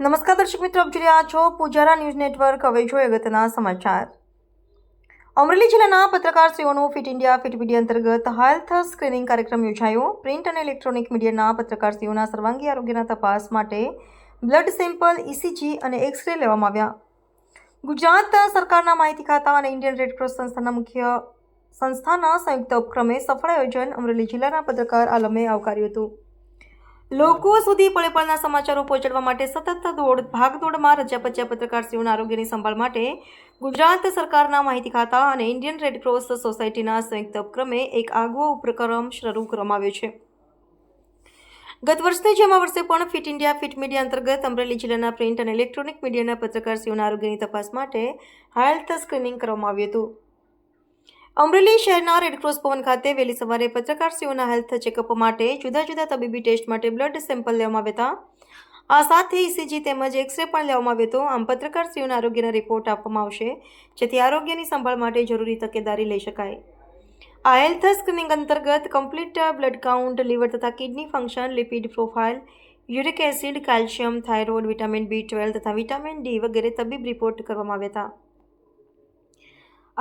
નમસ્કાર દર્શક મિત્રો, આપ જોઈ રહ્યા છો પૂજારા ન્યૂઝ નેટવર્ક. હવે જોઈએ અગત્યના સમાચાર. અમરેલી જિલ્લાના પત્રકારશ્રીઓનું ફિટ ઇન્ડિયા, ફિટ મીડિયા અંતર્ગત હેલ્થ સ્ક્રીનિંગ કાર્યક્રમ યોજાયો. પ્રિન્ટ અને ઇલેક્ટ્રોનિક મીડિયાના પત્રકારશ્રીઓના સર્વાંગી આરોગ્યના તપાસ માટે બ્લડ સેમ્પલ ઇસીજી અને એક્સ રે લેવામાં આવ્યા. ગુજરાત સરકારના માહિતી ખાતા અને ઇન્ડિયન રેડક્રોસ સંસ્થાના મુખ્ય સંસ્થાના સંયુક્ત ઉપક્રમે સફળ આયોજન અમરેલી જિલ્લાના પત્રકાર આલમે આવકાર્યું હતું. લોકો સુધી પળે પળના સમાચારો પહોંચાડવા માટે સતત દોડ, ભાગદોડમાં રજા પચ્યા પત્રકારશ્રીઓના આરોગ્યની સંભાળ માટે ગુજરાત સરકારના માહિતી ખાતા અને ઇન્ડિયન રેડક્રોસ સોસાયટીના સંયુક્ત ઉપક્રમે એક આગવો ઉપક્રમ શરૂ કરવામાં આવ્યો છે. ગત વર્ષની જેમ આ વર્ષે પણ ફિટ ઇન્ડિયા, ફિટ મીડિયા અંતર્ગત અમરેલી જિલ્લાના પ્રિન્ટ અને ઇલેક્ટ્રોનિક મીડિયાના પત્રકારશ્રીઓના આરોગ્યની તપાસ માટે હેલ્થ સ્ક્રીનિંગ કરવામાં આવ્યું હતું. અમરેલી શહેરના રેડક્રોસ ભવન ખાતે વહેલી સવારે પત્રકારશ્રીઓના હેલ્થ ચેકઅપ માટે જુદા જુદા તબીબી ટેસ્ટ માટે બ્લડ સેમ્પલ લેવામાં આવ્યા હતા. આ સાથે ઇસીજી તેમજ એક્સરે પણ લેવામાં આવ્યો હતો. આમ પત્રકારશ્રીઓના આરોગ્યના રિપોર્ટ આપવામાં આવશે, જેથી આરોગ્યની સંભાળ માટે જરૂરી તકેદારી લઈ શકાય. આ હેલ્થ સ્ક્રીનિંગ અંતર્ગત કમ્પ્લીટ બ્લડ કાઉન્ટ લીવર તથા kidney function lipid profile uric acid calcium thyroid vitamin B twelve તથા વિટામિન ડી વગેરે તબીબ રિપોર્ટ કરવામાં આવ્યા હતા.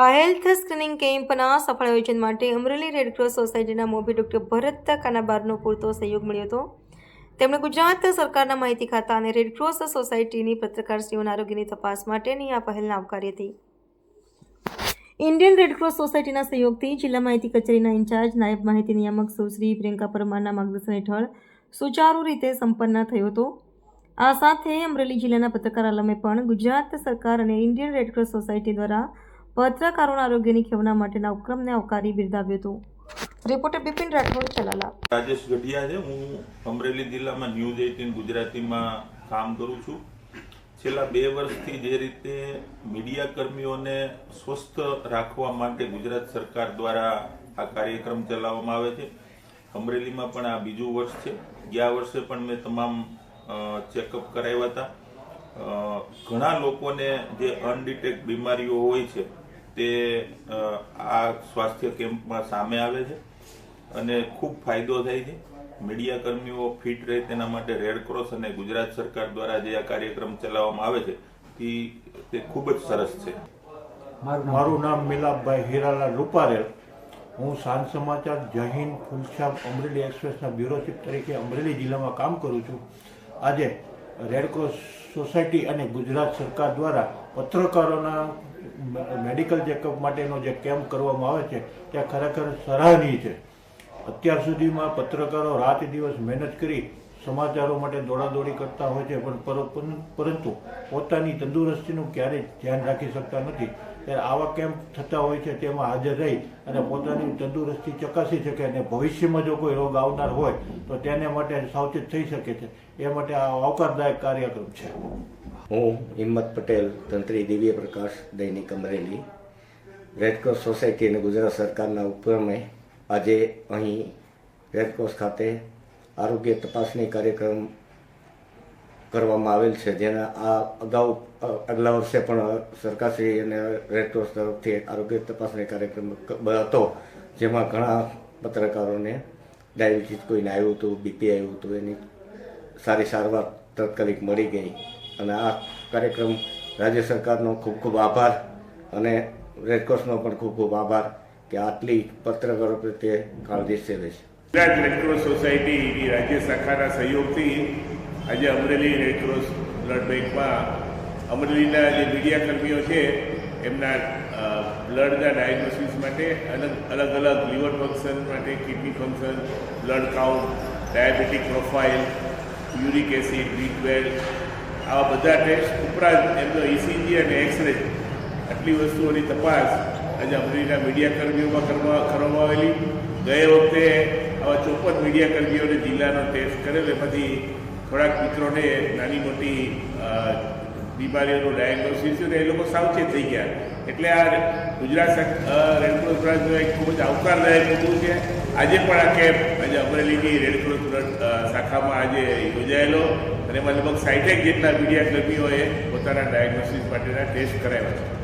આ હેલ્થ સ્ક્રીનિંગ કેમ્પના સફળ આયોજન માટે અમરેલી રેડક્રોસ સોસાયટીના મોભી ડૉક્ટર ભરત કાનાબારનો પૂરતો સહયોગ મળ્યો હતો. તેમણે ગુજરાત સરકારના માહિતી ખાતા અને રેડક્રોસ સોસાયટીની પત્રકારશ્રીઓના આરોગ્યની તપાસ માટેની આ પહેલને આવકારી હતી. ઇન્ડિયન રેડક્રોસ સોસાયટીના સહયોગથી જિલ્લા માહિતી કચેરીના ઇન્ચાર્જ, નાયબ માહિતી નિયામક સુશ્રી પ્રિયંકા પરમારના માર્ગદર્શન હેઠળ સુચારુ રીતે સંપન્ન થયો હતો. આ સાથે અમરેલી જિલ્લાના પત્રકાર આલમે પણ ગુજરાત સરકાર અને ઇન્ડિયન રેડક્રોસ સોસાયટી દ્વારા પત્રકારોના આરોગ્યની ખેવના માટેના ઉપક્રમને આવકારી બિરદાવ્યો હતો. રિપોર્ટર બિપિન રાઠોડ, ચલાલા. રાજેશ ગઢિયા છે. હું અમરેલી જિલ્લામાં ન્યૂઝ એઇટીન ગુજરાતીમાં કામ કરું છું. છેલ્લા બે વર્ષથી જે રીતે મીડિયા કર્મીઓને સ્વસ્થ રાખવા માટે ગુજરાત સરકાર દ્વારા આ કાર્યક્રમ ચલાવવામાં આવે છે. અમરેલીમાં પણ આ બીજું વર્ષ છે. ગયા વર્ષે પણ મેં તમામ ચેકઅપ કરાવ્યા હતા. ઘણા લોકોને જે અનડિટેક્ટ બીમારીઓ હોય છે તે આ સ્વાસ્થ્ય કેમ્પમાં સામે આવે છે અને ખૂબ ફાયદો થાય છે. મીડિયા કર્મીઓ ફિટ રહે તેના માટે રેડક્રોસ અને ગુજરાત સરકાર દ્વારા જે આ કાર્યક્રમ ચલાવવામાં આવે છે તે તે ખૂબ જ સરસ છે. મારું નામ મિલાપભાઈ હીરાલાલ રૂપારેલ. હું સાંજ સમાચાર જહીન ફુલશામ અમરેલી એક્સપ્રેસના બ્યુરો ચીફ તરીકે અમરેલી જિલ્લામાં કામ કરું છું. આજે રેડક્રોસ સોસાયટી અને ગુજરાત સરકાર દ્વારા પત્રકારોના મેડિકલ ચેકઅપ માટેનો જે કેમ્પ કરવામાં આવે છે, તે ખરેખર સરાહનીય છે. અત્યાર સુધીમાં પત્રકારો રાત દિવસ મહેનત કરી સમાચારો માટે દોડાદોડી કરતા હોય છે, પણ પર- પર- પરંતુ પોતાની તંદુરસ્તીનું ક્યારેય ધ્યાન રાખી શકતા નથી. ત્યારે આવા કેમ્પ થતા હોય છે તેમાં હાજર રહી અને પોતાની તંદુરસ્તી ચકાસી શકે અને ભવિષ્યમાં જો કોઈ રોગ આવનાર હોય તો તેને માટે સાવચેત થઈ શકે છે. એ માટે આ આવકારદાયક કાર્યક્રમ છે. હું હિંમત પટેલ, તંત્રી દિવ્ય પ્રકાશ, દૈનિક અમરેલી. રેડક્રોસ સોસાયટી અને ગુજરાત સરકારના ઉપક્રમે આજે અહીં રેડક્રોસ ખાતે આરોગ્ય તપાસણી કાર્યક્રમ કરવામાં આવેલ છે. જેના આ અગાઉ આગલા વર્ષે પણ સરકારશ્રી અને રેડક્રોસ તરફથી આરોગ્ય તપાસણી કાર્યક્રમ હતો, જેમાં ઘણા પત્રકારોને ડાયાબિટીસ કોઈને આવ્યું હતું, બીપી આવ્યું હતું, એની સારી સારવાર તાત્કાલિક મળી ગઈ. અને આ કાર્યક્રમ રાજ્ય સરકારનો ખૂબ ખૂબ આભાર અને રેડક્રોસનો પણ ખૂબ ખૂબ આભાર કે આટલી પત્રકારો પ્રત્યે કાળજી સેવે છે. ગુજરાત રેડક્રોસ સોસાયટી રાજ્ય શાખાના સહયોગથી આજે અમરેલી રેડક્રોસ બ્લડ બેંકમાં અમરેલીના જે મીડિયાકર્મીઓ છે, એમના બ્લડના ડાયગ્નોસિસ માટે અલગ અલગ અલગ લીવર ફંક્શન માટે kidney function blood count diabetic profile uric acid B twelve આવા બધા ટેસ્ટ ઉપરાંત એમનો ઇસીજી અને એક્સરે આટલી વસ્તુઓની તપાસ આજે અમરેલીના મીડિયાકર્મીઓમાં કરવા કરવામાં આવેલી. ગયે વખતે આવા ચોપન મીડિયાકર્મીઓને જિલ્લાનો ટેસ્ટ કરેલો, એમાંથી થોડાક મિત્રોને નાની મોટી બીમારીઓનું ડાયગ્નોસિસ થયું એ લોકો સાવચેત થઈ ગયા. એટલે આ ગુજરાત રેડક્રોસ બ્રાન્ચનો એક ખૂબ જ આવકારદાયક મુદ્દો છે. આજે પણ આ કેમ્પ, આજે અમરેલીની રેડક્રોસ શાખામાં આજે યોજાયેલો અને એમાં લગભગ સાઈઠેક જેટલા મીડિયા કર્મીઓએ પોતાના ડાયગ્નોસિસ માટેના ટેસ્ટ કરાવ્યા છે.